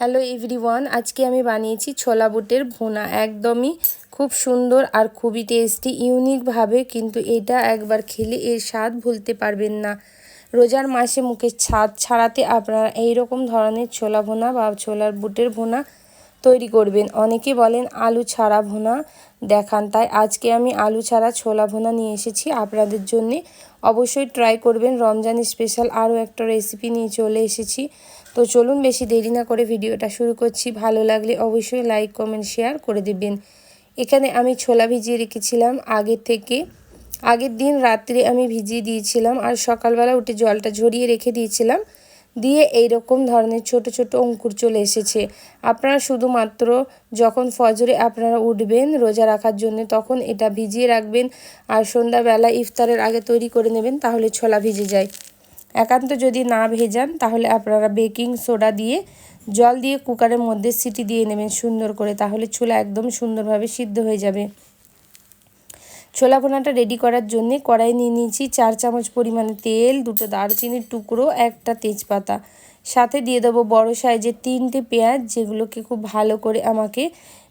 Hello everyone আজকে আমি বানিয়েছি ছোলা বুটের ভুনা। একদমই খুব সুন্দর আর খুবই টেস্টি ইউনিকভাবে কিন্তু এটা একবার খেলে এর স্বাদ ভুলতে পারবেন না। রোজার মাসে মুখের ছাদ ছাড়াতে আপনারা এই রকম ধরনের ছোলা ভুনা বা ছোলার বুটের ভুনা তৈরি করবেন। অনেকে বলেন আলু ছাড়া ভুনা, দেখান তাই আজকে আমি আলু ছাড়া ছোলা ভুনা নিয়ে এসেছি। আপনাদের জন্যে অবশ্যই ট্রাই করবেন। রমজান স্পেশাল আরও একটা রেসিপি নিয়ে চলে এসেছি। তো চলুন বেশি দেরি না করে ভিডিওটা শুরু করছি। ভালো লাগলে অবশ্যই লাইক কমেন্ট শেয়ার করে দেবেন। এখানে আমি ছোলা ভিজিয়ে রেখেছিলাম আগের থেকে। আগের দিন রাত্রে আমি ভিজিয়ে দিয়েছিলাম আর সকালবেলা উঠে জলটা ঝরিয়ে রেখে দিয়েছিলাম। দিয়ে এই রকম ধরনের ছোট ছোট অঙ্কুর চলে এসেছে। আপনারা শুধুমাত্র যখন ফজরে আপনারা উঠবেন রোজা রাখার জন্য তখন এটা ভিজিয়ে রাখবেন। আর সন্ধ্যাবেলা ইফতারের আগে তৈরি করে নেবেন, তাহলে ছোলা ভিজে যায়। একান্ত যদি না ভেজান, তাহলে আপনারা বেকিং সোডা দিয়ে জল দিয়ে কুকারের মধ্যে সিটি দিয়ে নেবেন সুন্দর করে, তাহলে ছোলা একদম সুন্দরভাবে সিদ্ধ হয়ে যাবে। ছোলা ভোনাটা রেডি করার জন্য কড়াই নিয়ে নিয়েছি চার চামচ পরিমাণে তেল, দুটো দারচিনির টুকরো, একটা তেজপাতা। সাথে দিয়ে দেবো বড় সাইজের তিনটে পেঁয়াজ, যেগুলোকে খুব ভালো করে আমাকে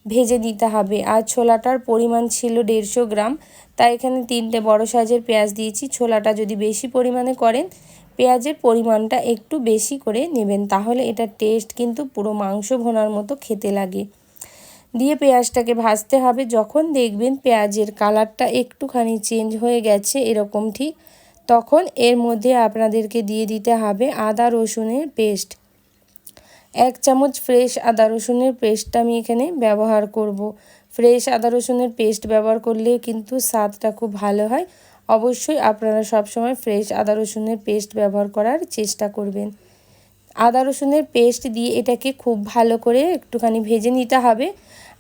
ভেজে নিতে হবে। আর ছোলাটার পরিমাণ ছিল দেড়শো গ্রাম, তাই এখানে তিনটে বড় সাইজের পেঁয়াজ দিয়েছি। ছোলাটা যদি বেশি পরিমাণে করেন পেঁয়াজের পরিমাণটা একটু বেশি করে নেবেন, তাহলে এটা টেস্ট কিন্তু পুরো মাংস ভোনার মতো খেতে লাগে দিয়ে পেঁয়াজটাকে ভাজতে হবে, যখন দেখবেন পেঁয়াজের কালারটা একটুখানি চেঞ্জ হয়ে গেছে এরকম ঠিক, তখন এর মধ্যে আপনাদেরকে দিয়ে দিতে হবে আদা রসুনের পেস্ট এক চামচ ফ্রেশ আদা রসুনের পেস্টটা আমি এখানে ব্যবহার করব। ফ্রেশ আদা রসুনের পেস্ট ব্যবহার করলে কিন্তু স্বাদটা খুব ভালো হয় অবশ্যই আপনারা সবসময় ফ্রেশ আদা রসুনের পেস্ট ব্যবহার করার চেষ্টা করবেন। আদা রসুনের পেস্ট দিয়ে এটাকে খুব ভালো করে একটুখানি ভেজে নিতে হবে।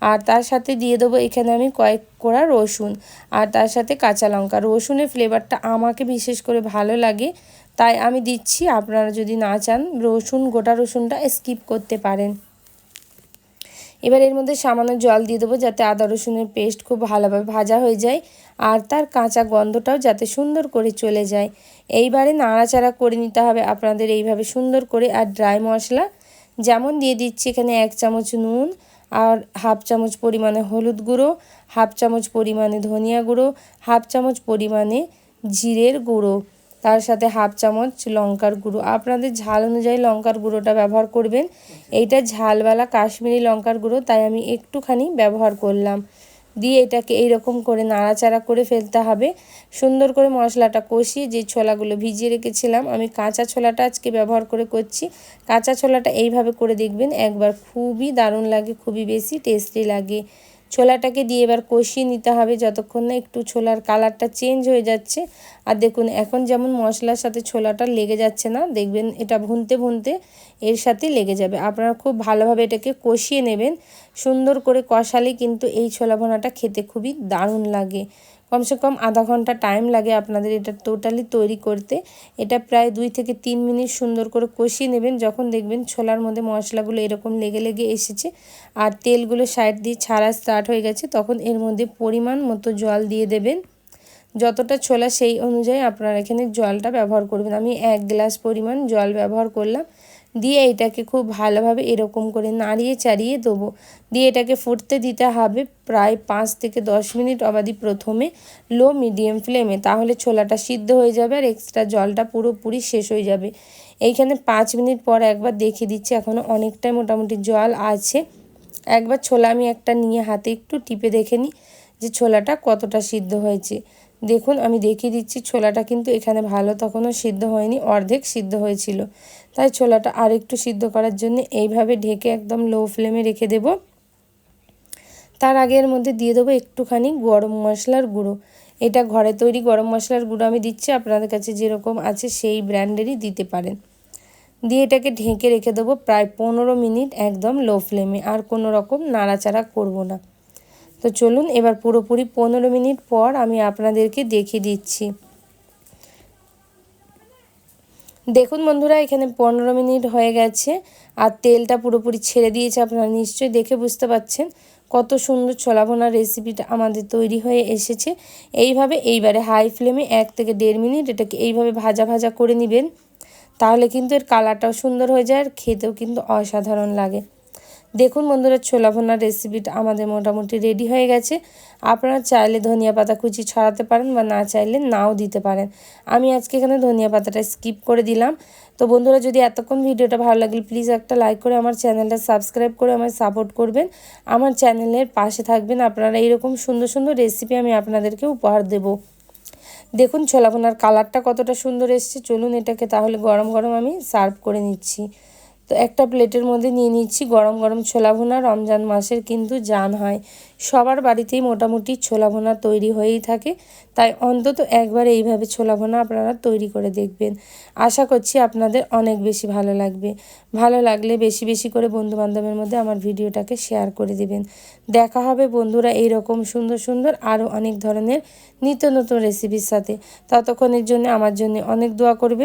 আর তার সাথে দিয়ে দেবো এখানে আমি কয়েক কোড়া রসুন আর তার সাথে কাঁচা লঙ্কা। রসুনের ফ্লেভারটা আমাকে বিশেষ করে ভালো লাগে, তাই আমি দিচ্ছি। আপনারা যদি না চান, রসুন, গোটা রসুনটা স্কিপ করতে পারেন। এবার এর মধ্যে সামান্য জল দিয়ে দেবো যাতে আদা রসুনের পেস্ট খুব ভালোভাবে ভাজা হয়ে যায় আর তার কাঁচা গন্ধটাও যাতে সুন্দর করে চলে যায়। এইবারে নাড়াচাড়া করে নিতে হবে আপনাদের এইভাবে সুন্দর করে আর ড্রাই মশলা। যেমন দিয়ে দিচ্ছি এখানে এক চামচ নুন আর হাফ চামচ পরিমাণে হলুদ গুঁড়ো, হাফ চামচ পরিমাণে ধনিয়া গুঁড়ো, হাফ চামচ পরিমাণে জিরের গুঁড়ো। তার সাথে হাফ চামচ লঙ্কার গুঁড়ো। আপনাদের ঝাল অনুযায়ী লঙ্কার গুঁড়োটা ব্যবহার করবেন। এইটা ঝালওয়ালা কাশ্মীরি লঙ্কার গুঁড়ো, তাই আমি একটুখানি ব্যবহার করলাম। দিয়ে এটাকে এইরকম করে নাড়াচাড়া করে ফেলতে হবে। সুন্দর করে মশলাটা কষিয়ে যে ছোলাগুলো ভিজিয়ে রেখেছিলাম, আমি কাঁচা ছোলাটা আজকে ব্যবহার করে করছি। কাঁচা ছোলাটা এইভাবে করে দেখবেন, একবার খুবই দারুণ লাগে, খুবই বেশি টেস্টি লাগে। ছোলাটাকে দিয়ে এবার কষিয়ে নিতে হবে যতক্ষণ না একটু ছোলার কালারটা চেঞ্জ হয়ে যাচ্ছে। আর দেখুন, এখন যেমন মশলার সাথে ছোলাটা লেগে যাচ্ছে না, দেখবেন এটা ভুনতে ভুনতে এর সাথে লেগে যাবে। আপনারা খুব ভালোভাবে এটাকে কষিয়ে নেবেন। সুন্দর করে কষালে কিন্তু এই ছোলা ভোনাটা খেতে খুবই দারুণ লাগে। কমসে কম আধা ঘণ্টা টাইম লাগে আপনাদের এটা টোটালি তৈরি করতে। এটা প্রায় দুই থেকে তিন মিনিট সুন্দর করে কষিয়ে নেবেন, যখন দেখবেন ছোলার মধ্যে মশলাগুলো এরকম লেগে লেগে এসেছে। আর তেলগুলো সাইড দিয়ে ছাড়া স্টার্ট হয়ে গেছে, তখন এর মধ্যে পরিমাণ মতো জল দিয়ে দেবেন। যতটা ছোলা সেই অনুযায়ী আপনারা এখানে জলটা ব্যবহার করবেন। আমি এক গ্লাস পরিমাণ জল ব্যবহার করলাম, দিয়ে এটাকে খুব ভালোভাবে এরকম করে নাড়িয়ে চাড়িয়ে দেবো। দিয়ে এটাকে ফুটতে দিতে হবে প্রায় পাঁচ থেকে দশ মিনিট অবাধি প্রথমে লো মিডিয়াম ফ্লেমে তাহলে ছোলাটা সিদ্ধ হয়ে যাবে আর এক্সট্রা জলটা পুরোপুরি শেষ হয়ে যাবে। এইখানে পাঁচ মিনিট পর একবার দেখিয়ে দিচ্ছি এখনও অনেকটাই মোটামুটি জল আছে। একবার ছোলা আমি একটা নিয়ে হাতে একটু টিপে দেখে নিই যে ছোলাটা কতটা সিদ্ধ হয়েছে। দেখুন, আমি দেখিয়ে দিচ্ছি ছোলাটা কিন্তু এখানে ভালো তখনও সিদ্ধ হয়নি, অর্ধেক সিদ্ধ হয়েছিল। তাই ছোলাটা আর একটু সিদ্ধ করার জন্য এইভাবে ঢেকে একদম লো ফ্লেমে রেখে দেব। তার আগে এর মধ্যে দিয়ে দেবো একটুখানি গরম মশলার গুঁড়ো। এটা ঘরে তৈরি গরম মশলার গুঁড়ো আমি দিচ্ছি, আপনাদের কাছে যেরকম আছে সেই ব্র্যান্ডেরই দিতে পারেন। দিয়ে এটাকে ঢেকে রেখে দেবো প্রায় পনেরো মিনিট একদম লো ফ্লেমে আর কোনো রকম নাড়াচাড়া করব না। তো চলুন, এবার পুরোপুরি পনেরো মিনিট পর আমি আপনাদেরকে দেখিয়ে দিচ্ছি। দেখুন বন্ধুরা, এখানে পনেরো মিনিট হয়ে গেছে। আর তেলটা পুরোপুরি ছেড়ে দিয়েছে আপনারা নিশ্চয়ই দেখে বুঝতে পাচ্ছেন কত সুন্দর ছোলা রেসিপিটা আমাদের তৈরি হয়ে এসেছে। এইভাবে এইবারে হাই ফ্লেমে এক থেকে দেড় মিনিট এটাকে এইভাবে ভাজা ভাজা করে নেবেন। তাহলে কিন্তু এর কালারটাও সুন্দর হয়ে যায় আর খেতেও কিন্তু অসাধারণ লাগে। দেখুন বন্ধুরা, ছোলা ভোনার রেসিপিটা আমাদের মোটামুটি রেডি হয়ে গেছে। আপনারা চাইলে ধনিয়া পাতা কুচি ছড়াতে পারেন বা না চাইলে নাও দিতে পারেন। আমি আজকে এখানে ধনিয়া পাতাটা স্কিপ করে দিলাম। তো বন্ধুরা, যদি এতক্ষণ ভিডিওটা ভালো লাগলে প্লিজ একটা লাইক করে আমার চ্যানেলটা সাবস্ক্রাইব করে আমার সাপোর্ট করবেন। আমার চ্যানেলের পাশে থাকবেন। আপনারা এইরকম সুন্দর সুন্দর রেসিপি আমি আপনাদেরকে উপহার দেবো। দেখুন ছোলা ভুনার কালারটা কতটা সুন্দর এসছে। চলুন এটাকে তাহলে গরম গরম আমি সার্ভ করে নিচ্ছি। তো একটা প্লেটের মধ্যে নিয়ে নিচ্ছি গরম গরম ছোলা ভুনা। রমজান মাসের কিন্তু জান হয়। সবার বাড়িতেই মোটামুটি ছোলা ভুনা তৈরি হয়েই থাকে। তাই অন্তত একবার এইভাবে ছোলা ভুনা আপনারা তৈরি করে দেখবেন। আশা করছি আপনাদের অনেক বেশি ভালো লাগবে। ভালো লাগলে বেশি বেশি করে বন্ধু বান্ধবের মধ্যে আমার ভিডিওটাকে শেয়ার করে দেবেন। দেখা হবে বন্ধুরা এই রকম সুন্দর সুন্দর আরও অনেক ধরনের নিত্য নতুন রেসিপির সাথে। ততক্ষণের জন্য আমার জন্য অনেক দোয়া করবে।